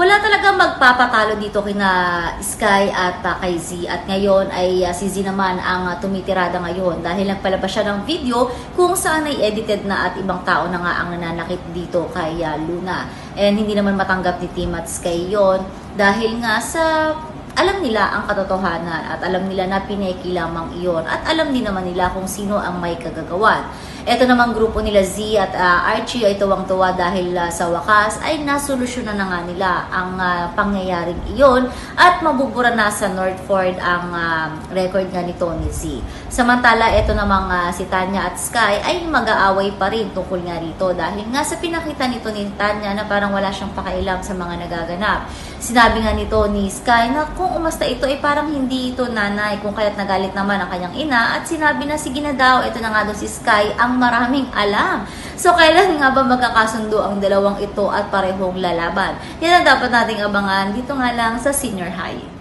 Wala talagang magpapatalo dito kina Sky at uh, kay Z. At ngayon ay uh, si Z naman ang uh, tumitirada ngayon dahil nagpalabas siya ng video kung saan ay edited na at ibang tao na nga ang nananakit dito kay uh, Luna. And hindi naman matanggap ni Tim at Sky yon dahil nga sa alam nila ang katotohanan at alam nila na pineki lamang iyon at alam din naman nila kung sino ang may kagagawan. Ito namang grupo nila Z at uh, Archie ay tuwang-tuwa dahil uh, sa wakas ay nasolusyonan na nga nila ang uh, pangyayaring iyon at mabubura na sa Northford ang uh, record nga ni Tony Z. Samantala, ito namang uh, si Tanya at Sky ay mag-aaway pa rin tungkol nga rito dahil nga sa pinakita nito ni Tanya na parang wala siyang pakailam sa mga nagaganap. Sinabi nga ni Sky na kung umasta ito ay parang hindi ito nanay kung kaya't nagalit naman ang kanyang ina at sinabi na sige na daw, ito na nga daw si Sky ang maraming alam. So kailan nga ba magkakasundo ang dalawang ito at parehong lalaban? Yan ang dapat nating abangan dito nga lang sa senior high.